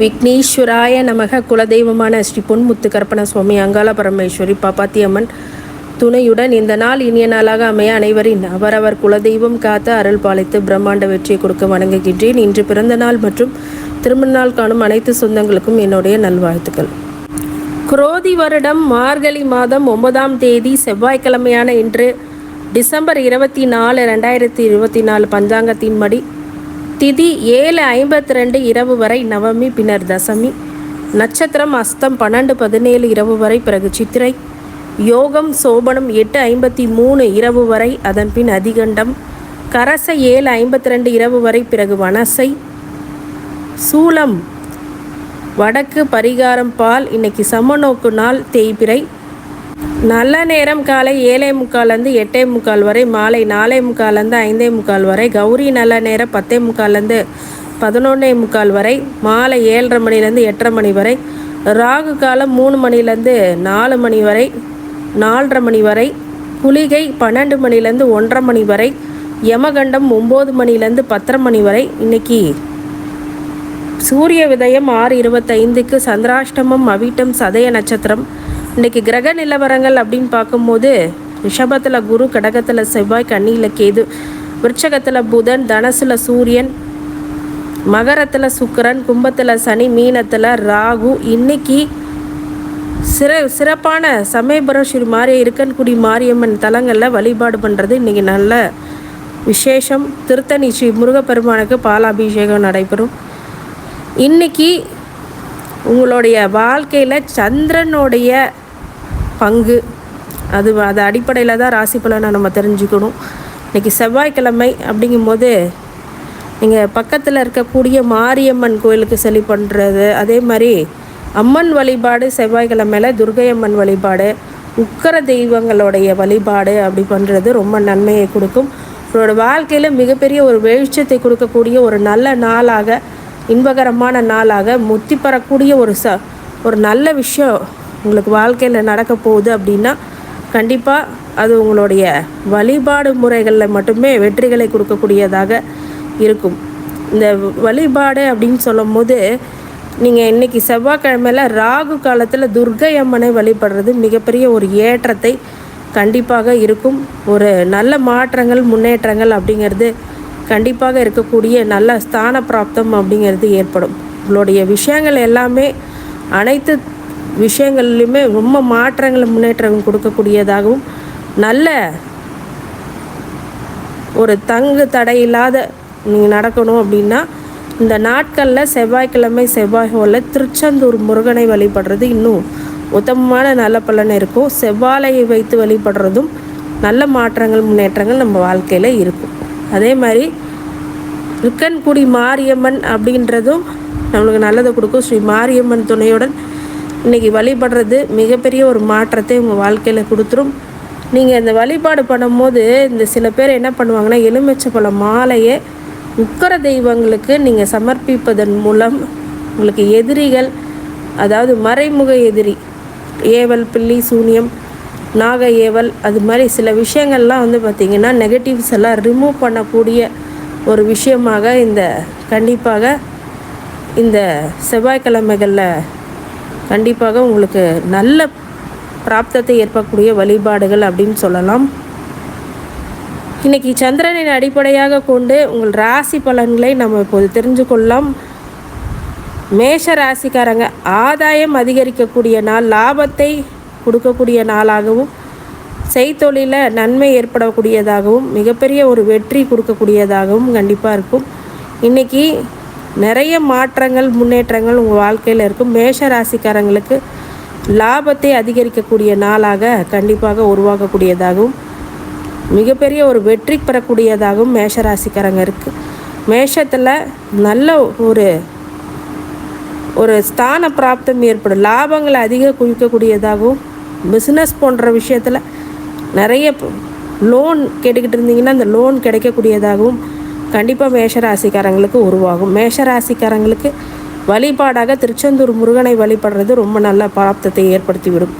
விக்னேஸ்வராய நமக குலதெய்வமான ஸ்ரீ பொன்முத்து கற்பன சுவாமி அங்காள பரமேஸ்வரி பாப்பாத்தியம்மன் துணையுடன் இந்த நாள் இனிய நாளாக அமைய அனைவரின் அவரவர் குலதெய்வம் காத்து அருள் பாலித்து பிரம்மாண்ட வெற்றியை கொடுக்க வணங்குகின்றேன். இன்று பிறந்த நாள் மற்றும் திருமண நாள் காணும் அனைத்து சொந்தங்களுக்கும் என்னுடைய நல்வாழ்த்துக்கள். குரோதி வருடம் மார்கழி மாதம் ஒன்பதாம் தேதி செவ்வாய்க்கிழமையான இன்று டிசம்பர் இருபத்தி நாலு ரெண்டாயிரத்தி இருபத்தி நாலு பஞ்சாங்கத்தின்படி திதி ஏழு ஐம்பத்தி ரெண்டு இரவு வரை நவமி பின்னர் தசமி. நட்சத்திரம் அஸ்தம் பன்னெண்டு பதினேழு இரவு வரை பிறகு சித்திரை. யோகம் சோபனம் எட்டு ஐம்பத்தி மூணு இரவு வரை அதன் பின் அதிகண்டம். கரச ஏழு ஐம்பத்தி ரெண்டு இரவு வரை பிறகு வனசை. சூலம் வடக்கு பரிகாரம் பால் இன்னைக்கு சமநோக்கு நாள் தேய்பிறை நல்ல நேரம் காலை ஏழை முக்கால்லேருந்து எட்டே முக்கால் வரை மாலை நாலே முக்கால்லேருந்து ஐந்தே முக்கால் வரை கௌரி நல்ல நேரம் பத்தே முக்கால்லேருந்து பதினொன்னே முக்கால் வரை மாலை ஏழரை மணிலேருந்து எட்டரை மணி வரை ராகு காலம் மூணு மணிலேருந்து நாலு மணி வரை நாலரை மணி வரை குளிகை பன்னெண்டு மணிலேருந்து ஒன்றரை மணி வரை யமகண்டம் ஒம்பது மணிலேருந்து பத்தரை மணி வரை. இன்னைக்கு சூரிய விதயம் ஆறு இருபத்தைந்துக்கு சந்திராஷ்டமம் அவிட்டம் சதய நட்சத்திரம் இன்னைக்கு கிரக நிலவரங்கள் அப்படின்னு பார்க்கும்போது ரிஷபத்தில் குரு கடகத்தில் செவ்வாய் கண்ணியில் கேது விருட்சகத்தில் புதன் தனசில் சூரியன் மகரத்தில் சுக்கரன் கும்பத்தில் சனி மீனத்தில் ராகு. இன்னைக்கு சிற சிறப்பான சமயபுரம் ஸ்ரீ மாரிய இருக்கன்குடி மாரியம்மன் தலங்களில் வழிபாடு பண்ணுறது இன்றைக்கி நல்ல விசேஷம். திருத்தணி ஸ்ரீ முருகப்பெருமானுக்கு பாலாபிஷேகம் நடைபெறும். இன்னைக்கு உங்களுடைய வாழ்க்கையில் சந்திரனுடைய பங்கு. அது அது அடிப்படையில் தான் ராசி பலனை நம்ம தெரிஞ்சுக்கணும். இன்றைக்கி செவ்வாய்க்கிழமை அப்படிங்கும்போது நீங்கள் பக்கத்தில் இருக்கக்கூடிய மாரியம்மன் கோயிலுக்கு செலி பண்ணுறது அதே மாதிரி அம்மன் வழிபாடு செவ்வாய்க்கிழமையில் துர்கை அம்மன் வழிபாடு உக்கர தெய்வங்களுடைய வழிபாடு அப்படி பண்ணுறது ரொம்ப நன்மையை கொடுக்கும். உங்களோட வாழ்க்கையில் மிகப்பெரிய ஒரு வெளிச்சத்தை கொடுக்கக்கூடிய ஒரு நல்ல நாளாக இன்பகரமான நாளாக முத்தி பெறக்கூடிய ஒரு ச ஒரு நல்ல விஷயம் உங்களுக்கு வாழ்க்கையில் நடக்க போகுது அப்படின்னா கண்டிப்பாக அது உங்களுடைய வழிபாடு முறைகளில் மட்டுமே வெற்றிகளை கொடுக்கக்கூடியதாக இருக்கும். இந்த வழிபாடு அப்படின்னு சொல்லும் போது நீங்கள் இன்றைக்கி செவ்வாய்க்கிழமையில் ராகு காலத்தில் துர்கை அம்மனை வழிபடுறது மிகப்பெரிய ஒரு ஏற்றத்தை கண்டிப்பாக இருக்கும். ஒரு நல்ல மாற்றங்கள் முன்னேற்றங்கள் அப்படிங்கிறது கண்டிப்பாக இருக்கக்கூடிய நல்ல ஸ்தான பிராப்தம் அப்படிங்கிறது ஏற்படும். உங்களுடைய விஷயங்கள் எல்லாமே அனைத்து விஷயங்கள்லையுமே ரொம்ப மாற்றங்கள் முன்னேற்றம் கொடுக்கக்கூடியதாகவும் நல்ல ஒரு தங்கு தடை இல்லாத நீங்கள் நடக்கணும் அப்படின்னா இந்த நாட்களில் செவ்வாய்க்கிழமை செவ்வாய் ஹோலில் திருச்செந்தூர் முருகனை வழிபடுறது இன்னும் உத்தமமான நல்ல பலன் இருக்கும். செவ்வாழையை வைத்து வழிபடுறதும் நல்ல மாற்றங்கள் முன்னேற்றங்கள் நம்ம வாழ்க்கையில் இருக்கும். அதே மாதிரி ரிக்கன்குடி மாரியம்மன் அப்படின்றதும் நம்மளுக்கு நல்லதை கொடுக்கும். ஸ்ரீ மாரியம்மன் துணையுடன் இன்றைக்கி வழிபடுறது மிகப்பெரிய ஒரு மாற்றத்தை உங்கள் வாழ்க்கையில் கொடுத்துரும். நீங்கள் இந்த வழிபாடு பண்ணும்போது இந்த சில பேர் என்ன பண்ணுவாங்கன்னா எலுமிச்சை மாலையை உக்கர தெய்வங்களுக்கு நீங்கள் சமர்ப்பிப்பதன் மூலம் உங்களுக்கு எதிரிகள் அதாவது மறைமுக எதிரி ஏவல் பில்லி சூனியம் நாக ஏவல் அது மாதிரி சில விஷயங்கள்லாம் வந்து பார்த்திங்கன்னா நெகட்டிவ்ஸ் எல்லாம் ரிமூவ் பண்ணக்கூடிய ஒரு விஷயமாக இந்த கண்டிப்பாக இந்த செவ்வாய்க்கிழமைகளில் கண்டிப்பாக உங்களுக்கு நல்ல பிராப்தத்தை ஏற்படக்கூடிய வழிபாடுகள் அப்படின்னு சொல்லலாம். இன்னைக்கு சந்திரனின் அடிப்படையாக கொண்டு உங்கள் ராசி பலன்களை நம்ம இப்போது தெரிஞ்சு கொள்ளலாம். மேஷ ராசிக்காரங்க ஆதாயம் அதிகரிக்கக்கூடிய நாள் லாபத்தை கொடுக்கக்கூடிய நாளாகவும் செய்தொழில நன்மை ஏற்படக்கூடியதாகவும் மிகப்பெரிய ஒரு வெற்றி கொடுக்கக்கூடியதாகவும் கண்டிப்பாக இருக்கும். இன்றைக்கி நிறைய மாற்றங்கள் முன்னேற்றங்கள் உங்கள் வாழ்க்கையில் இருக்கும் மேஷ ராசிக்காரங்களுக்கு லாபத்தை அதிகரிக்கக்கூடிய நாளாக கண்டிப்பாக உருவாக்கக்கூடியதாகவும் மிகப்பெரிய ஒரு வெற்றி பெறக்கூடியதாகவும் மேஷ ராசிக்காரங்க இருக்குது மேஷத்தில் நல்ல ஒரு ஒரு ஸ்தான பிராப்தம் ஏற்படும். லாபங்களை அதிக குவிக்கக்கூடியதாகவும் பிஸ்னஸ் போன்ற விஷயத்தில் நிறைய லோன் கேட்டுக்கிட்டு இருந்தீங்கன்னா அந்த லோன் கிடைக்கக்கூடியதாகவும் கண்டிப்பாக மேஷராசிக்காரங்களுக்கு உருவாகும். மேஷராசிக்காரங்களுக்கு வழிபாடாக திருச்செந்தூர் முருகனை வழிபடுறது ரொம்ப நல்ல பிராப்தத்தை ஏற்படுத்திவிடும்.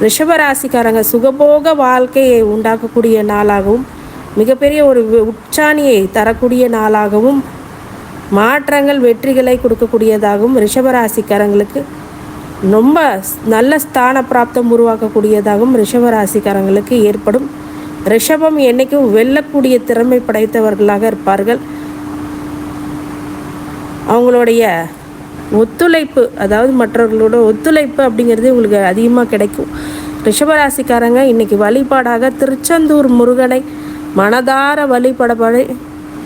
ரிஷபராசிக்காரங்க சுகபோக வாழ்க்கையை உண்டாக்கக்கூடிய நாளாகவும் மிகப்பெரிய ஒரு வி- உச்சாணியை தரக்கூடிய நாளாகவும் மாற்றங்கள் வெற்றிகளை கொடுக்கக்கூடியதாகவும் ரிஷபராசிக்காரங்களுக்கு ரொம்ப நல்ல ஸ்தான பிராப்தம் உருவாக்கக்கூடியதாகவும் ரிஷபராசிக்காரங்களுக்கு ஏற்படும். ரிஷபம் என்றைக்கும் வெல்லக்கூடிய திறமை படைத்தவர்களாக இருப்பார்கள். அவங்களுடைய ஒத்துழைப்பு அதாவது மற்றவர்களோட ஒத்துழைப்பு அப்படிங்கிறது உங்களுக்கு அதிகமாக கிடைக்கும். ரிஷபராசிக்காரங்க இன்னைக்கு வழிபாடாக திருச்செந்தூர் முருகனை மனதார வழிபடப்படை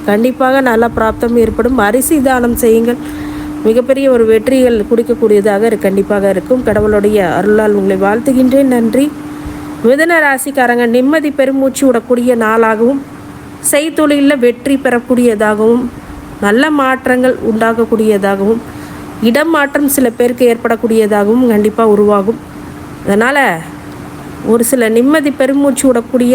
கண்டிப்பாக நல்ல பிராப்தம் ஏற்படும். அரிசி தானம் செய்யுங்கள். மிகப்பெரிய ஒரு வெற்றிகள் குடிக்கக்கூடியதாக கண்டிப்பாக இருக்கும். கடவுளுடைய அருளால் உங்களை வாழ்த்துகின்றேன். நன்றி. மிதன ராசிக்காரங்க நிம்மதி பெருமூச்சு விடக்கூடிய நாளாகவும் செய்தொழிலில் வெற்றி பெறக்கூடியதாகவும் நல்ல மாற்றங்கள் உண்டாகக்கூடியதாகவும் இடம் மாற்றம் சில பேருக்கு ஏற்படக்கூடியதாகவும் கண்டிப்பாக உருவாகும். அதனால் ஒரு சில நிம்மதி பெருமூச்சு விடக்கூடிய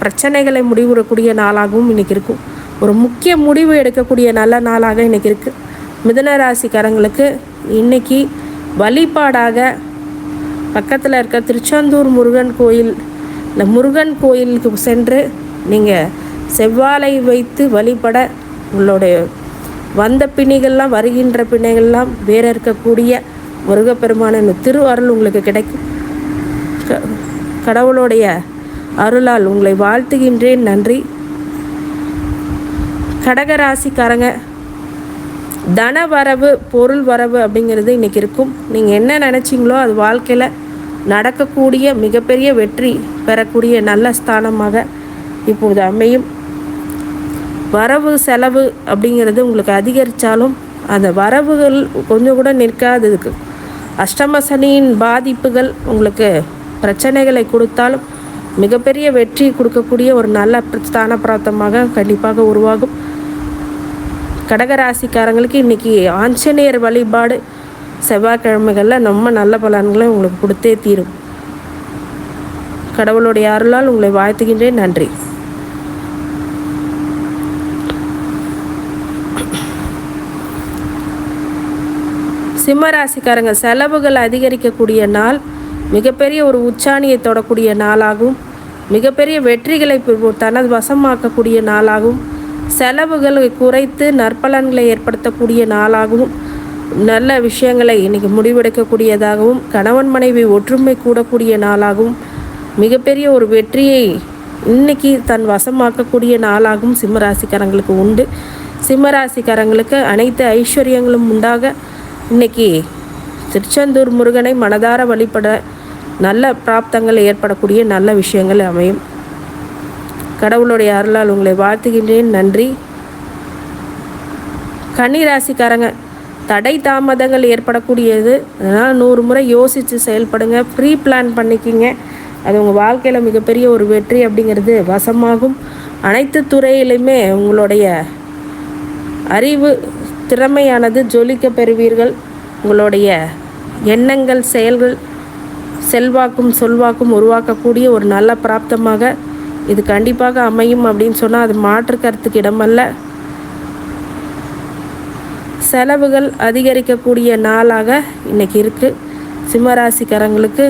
பிரச்சனைகளை முடிவுறக்கூடிய நாளாகவும் இன்றைக்கி இருக்கும். ஒரு முக்கிய முடிவு எடுக்கக்கூடிய நல்ல நாளாக இன்றைக்கி இருக்குது மிதன ராசிக்காரங்களுக்கு இன்னைக்கு வழிபாடாக பக்கத்தில் இருக்க திருச்செந்தூர் முருகன் கோயில் இந்த முருகன் கோயிலுக்கு சென்று நீங்கள் செவ்வாழை வைத்து வழிபட உங்களுடைய வந்த பிணிகள்லாம் வருகின்ற பிணைகள்லாம் வேற இருக்கக்கூடிய முருகப்பெருமானின் திரு அருள் உங்களுக்கு கிடைக்கும். கடவுளுடைய அருளால் உங்களை வாழ்த்துகின்றேன் நன்றி. கடகராசிக்காரங்க தன வரவு பொருள் வரவு அப்படிங்கிறது இன்றைக்கி இருக்கும். நீங்கள் என்ன நினச்சிங்களோ அது வாழ்க்கையில் நடக்கக்கூடிய மிகப்பெரிய வெற்றி பெறக்கூடிய நல்ல ஸ்தானமாக இப்போது அமையும். வரவு செலவு அப்படிங்கிறது உங்களுக்கு அதிகரித்தாலும் அந்த வரவுகள் கொஞ்சம் கூட நிற்காததுக்கு அஷ்டம சனியின் பாதிப்புகள் உங்களுக்கு பிரச்சனைகளை கொடுத்தாலும் மிகப்பெரிய வெற்றி கொடுக்கக்கூடிய ஒரு நல்ல ஸ்தான பிராப்தமாக கண்டிப்பாக உருவாகும். கடகராசிக்காரங்களுக்கு இன்றைக்கி ஆஞ்சநேயர் வழிபாடு செவ்வாய்க்கிழமைகளில் ரொம்ப நல்ல பலன்களை உங்களுக்கு கொடுத்தே தீரும். கடவுளுடைய அருளால் உங்களை வாழ்த்துகின்றேன். நன்றி. சிம்மராசிக்காரங்க செலவுகள் அதிகரிக்கக்கூடிய நாள் மிகப்பெரிய ஒரு உச்சாணியை தொடக்கூடிய நாளாகும். மிகப்பெரிய வெற்றிகளை தனது வசமாக்கக்கூடிய நாளாகவும் செலவுகளை குறைத்து நற்பலன்களை ஏற்படுத்தக்கூடிய நாளாகவும் நல்ல விஷயங்களை இன்னைக்கு முடிவெடுக்கக்கூடியதாகவும் கணவன் மனைவி ஒற்றுமை கூடக்கூடிய நாளாகவும் மிகப்பெரிய ஒரு வெற்றியை இன்னைக்கு தன் வசமாக்கக்கூடிய நாளாகவும் சிம்மராசிக்காரங்களுக்கு உண்டு. சிம்மராசிக்காரங்களுக்கு அனைத்து ஐஸ்வர்யங்களும் உண்டாக இன்னைக்கு திருச்செந்தூர் முருகனை மனதார வழிபட நல்ல பிராப்தங்கள் ஏற்படக்கூடிய நல்ல விஷயங்கள் அமையும். கடவுளுடைய அருளால் உங்களை வாழ்த்துகின்றேன். நன்றி. கன்னிராசிக்காரங்க தடை தாமதங்கள் ஏற்படக்கூடியது. அதனால் நூறு முறை யோசித்து செயல்படுங்க. ப்ரீ பிளான் பண்ணிக்கிங்க. அது உங்கள் வாழ்க்கையில் மிகப்பெரிய ஒரு வெற்றி அப்படிங்கிறது வசமாகும். அனைத்து துறையிலையுமே உங்களுடைய அறிவு திறமையானது ஜொலிக்க பெறுவீர்கள். உங்களுடைய எண்ணங்கள் செயல்கள் செல்வாக்கும் சொல்வாக்கும் உருவாக்கக்கூடிய ஒரு நல்ல பிராப்தமாக இது கண்டிப்பாக அமையும் அப்படின்னு சொன்னால் அது மாற்று கருத்துக்கு இடமல்ல. செலவுகள் அதிகரிக்கக்கூடிய நாளாக இன்றைக்கி இருக்குது சிம்மராசிக்காரங்களுக்கு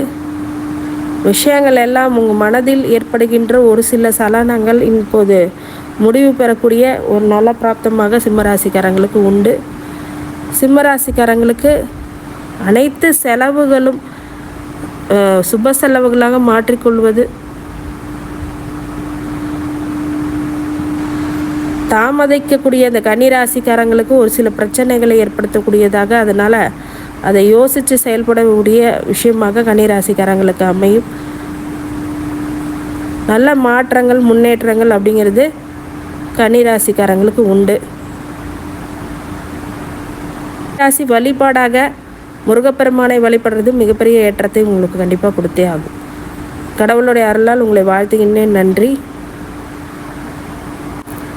விஷயங்கள் எல்லாம் உங்கள் மனதில் ஏற்படுகின்ற ஒரு சில சலனங்கள் இப்போது முடிவு பெறக்கூடிய ஒரு நல்ல பிராப்தமாக சிம்மராசிக்காரங்களுக்கு உண்டு. சிம்மராசிக்காரங்களுக்கு அனைத்து செலவுகளும் சுப செலவுகளாக மாற்றிக்கொள்வது தாமதிக்கக்கூடிய அந்த கன்னிராசிக்காரங்களுக்கு ஒரு சில பிரச்சனைகளை ஏற்படுத்தக்கூடியதாக அதனால் அதை யோசித்து செயல்படக்கூடிய விஷயமாக கன்னிராசிக்காரங்களுக்கு அமையும். நல்ல மாற்றங்கள் முன்னேற்றங்கள் அப்படிங்கிறது கன்னிராசிக்காரங்களுக்கு உண்டு. ராசி வழிபாடாக முருகப்பெருமானை வழிபடுறது மிகப்பெரிய ஏற்றத்தை உங்களுக்கு கண்டிப்பாக கொடுத்தே ஆகும். கடவுளுடைய அருளால் உங்களை வாழ்த்துகின்றேன். நன்றி.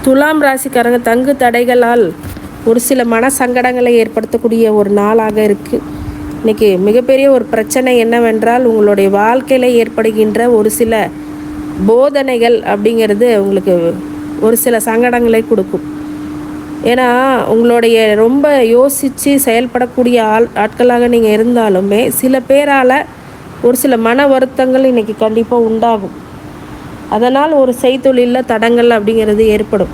துலாம் ராசிக்காரங்க தங்கு தடைகளால் ஒரு சில மன சங்கடங்களை ஏற்படுத்தக்கூடிய ஒரு நாளாக இருக்குது இன்றைக்கி மிகப்பெரிய ஒரு பிரச்சனை என்னவென்றால் உங்களுடைய வாழ்க்கையில் ஏற்படுகின்ற ஒரு சில போதனைகள் அப்படிங்கிறது உங்களுக்கு ஒரு சில சங்கடங்களை கொடுக்கும். ஏன்னா உங்களுடைய ரொம்ப யோசித்து செயல்படக்கூடிய ஆள் ஆட்களாக நீங்கள் இருந்தாலுமே சில பேரால் ஒரு சில மன வருத்தங்கள் இன்றைக்கி கண்டிப்பாக உண்டாகும். அதனால் ஒரு செய்தொழிலில் தடங்கள் அப்படிங்கிறது ஏற்படும்.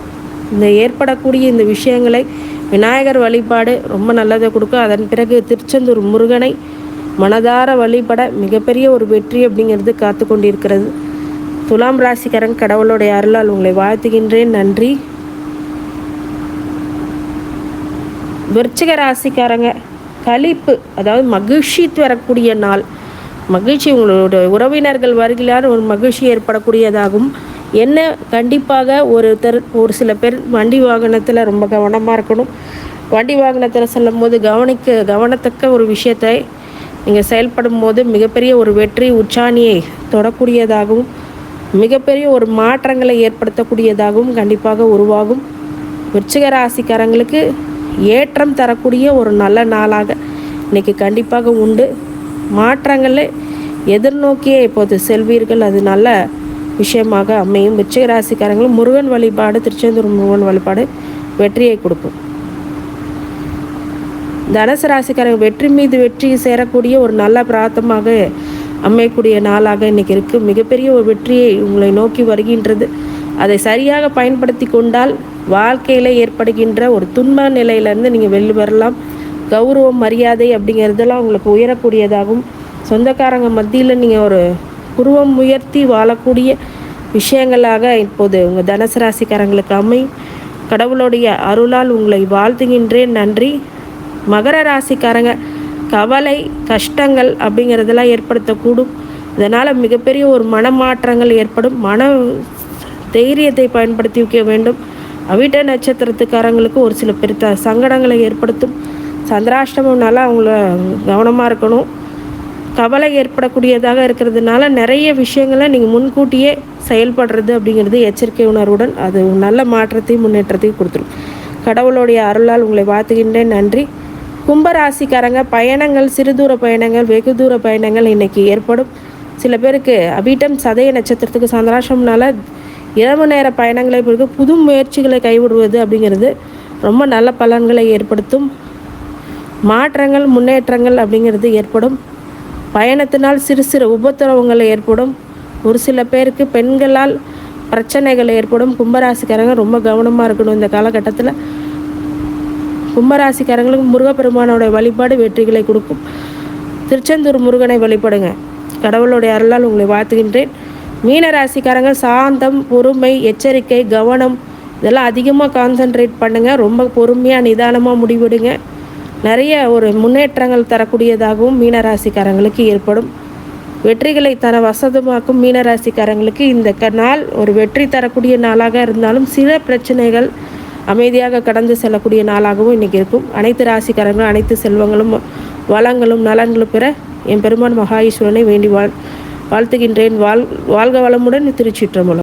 இந்த ஏற்படக்கூடிய இந்த விஷயங்களை விநாயகர் வழிபாடு ரொம்ப நல்லதை கொடுக்கும். அதன் பிறகு திருச்செந்தூர் முருகனை மனதார வழிபட மிகப்பெரிய ஒரு வெற்றி அப்படிங்கிறது காத்து கொண்டிருக்கிறது. துலாம் ராசிக்காரன் கடவுளுடைய அருளால் உங்களை வாழ்த்துகின்றேன். நன்றி. விருச்சிக ராசிக்காரங்க கழிப்பு அதாவது மகிழ்ச்சி தரக்கூடிய நாள். மகிழ்ச்சி. உங்களோட உறவினர்கள் வருகிறார். ஒரு மகிழ்ச்சி ஏற்படக்கூடியதாகும். என்ன? கண்டிப்பாக ஒருத்தர் ஒரு சில பேர் வண்டி வாகனத்தில் ரொம்ப கவனமாக இருக்கணும். வண்டி வாகனத்தில் செல்லும் போது கவனிக்க கவனத்தக்க ஒரு விஷயத்தை நீங்கள் செயல்படும் போது மிகப்பெரிய ஒரு வெற்றி உச்சாணியை தொடக்கூடியதாகவும் மிகப்பெரிய ஒரு மாற்றங்களை ஏற்படுத்தக்கூடியதாகவும் கண்டிப்பாக உருவாகும். விருச்சிக ராசிக்காரங்களுக்கு ஏற்றம் தரக்கூடிய ஒரு நல்ல நாளாக இன்றைக்கி கண்டிப்பாக உண்டு. மாற்றங்களை எதிர்நோக்கியே இப்போது செல்வீர்கள். அது நல்ல விஷயமாக அமையும் விச்சய ராசிக்காரங்களும் முருகன் வழிபாடு திருச்செந்தூர் முருகன் வழிபாடு வெற்றியை கொடுக்கும் தனுசு ராசிக்காரங்க வெற்றி மீது வெற்றி சேரக்கூடிய ஒரு நல்ல பிராத்தமாக அமையக்கூடிய நாளாக இன்றைக்கி இருக்குது மிகப்பெரிய ஒரு வெற்றியை உங்களை நோக்கி வருகின்றது. அதை சரியாக பயன்படுத்தி கொண்டால் வாழ்க்கையில் ஏற்படுகின்ற ஒரு துன்ப நிலையிலேருந்து நீங்கள் வெளி வரலாம் கௌரவம் மரியாதை அப்படிங்கிறதெல்லாம் உங்களுக்கு உயரக்கூடியதாகும் சொந்தக்காரங்க மத்தியில் நீங்கள் ஒரு உருவம் உயர்த்தி வாழக்கூடிய விஷயங்களாக இப்போது உங்கள் தனுசு ராசிக்காரங்களுக்கு அமை கடவுளுடைய அருளால் உங்களை வாழ்த்துகின்றேன் நன்றி. மகர ராசிக்காரங்க கவலை கஷ்டங்கள் அப்படிங்கிறதெல்லாம் ஏற்படுத்தக்கூடும். இதனால் மிகப்பெரிய ஒரு மனமாற்றங்கள் ஏற்படும். மன தைரியத்தை பயன்படுத்தி வைக்க வேண்டும். அவிட்ட நட்சத்திரத்துக்காரங்களுக்கு ஒரு சில பெருத்த சங்கடங்களை ஏற்படுத்தும். சந்திராஷ்டமம்னால அவங்கள கவனமாக இருக்கணும். கவலை ஏற்படக்கூடியதாக இருக்கிறதுனால நிறைய விஷயங்களை நீங்கள் முன்கூட்டியே செயல்படுறது அப்படிங்கிறது எச்சரிக்கை உணர்வுடன் அது நல்ல மாற்றத்தையும் முன்னேற்றத்தையும் கொடுத்துரும். கடவுளுடைய அருளால் உங்களை வாழ்த்துகின்றேன். நன்றி. கும்பராசிக்காரங்க பயணங்கள் சிறு தூர பயணங்கள் வெகு தூர பயணங்கள் இன்றைக்கி ஏற்படும். சில பேருக்கு அபீட்டம் சதய நட்சத்திரத்துக்கு சந்திராசம்னால இரவு நேர பயணங்களை பிறகு புது முயற்சிகளை கைவிடுவது அப்படிங்கிறது ரொம்ப நல்ல பலன்களை ஏற்படுத்தும். மாற்றங்கள் முன்னேற்றங்கள் அப்படிங்கிறது ஏற்படும். பயணத்தினால் சிறு சிறு உபத்திரவங்கள் ஏற்படும். ஒரு சில பேருக்கு பெண்களால் பிரச்சனைகள் ஏற்படும். கும்பராசிக்காரங்க ரொம்ப கவனமாக இருக்கணும் இந்த காலகட்டத்தில். கும்பராசிக்காரங்களுக்கு முருகப்பெருமானோட வழிபாடு வெற்றிகளை கொடுக்கும். திருச்செந்தூர் முருகனை வழிபடுங்க. கடவுளுடைய அருளால் உங்களை வாழ்த்துகின்றேன். மீன ராசிக்காரங்க சாந்தம் பொறுமை எச்சரிக்கை கவனம் இதெல்லாம் அதிகமாக கான்சென்ட்ரேட் பண்ணுங்கள் ரொம்ப பொறுமையாக நிதானமாக முடிவிடுங்க. நிறைய ஒரு முன்னேற்றங்கள் தரக்கூடியதாகவும் மீனராசிக்காரங்களுக்கு ஏற்படும். வெற்றிகளை தர வசதமாக்கும் மீனராசிக்காரங்களுக்கு இந்த க நாள் ஒரு வெற்றி தரக்கூடிய நாளாக இருந்தாலும் சில பிரச்சனைகள் அமைதியாக கடந்து செல்லக்கூடிய நாளாகவும் இன்றைக்கி இருக்கும். அனைத்து ராசிக்காரங்களும் அனைத்து செல்வங்களும் வளங்களும் நலன்களும் பெற என் பெருமான் மகாஈஸ்வரனை வேண்டி வாழ் வாழ்த்துகின்றேன். வாழ் வாழ்க வளமுடன் திருச்சிற்றம்பலம்.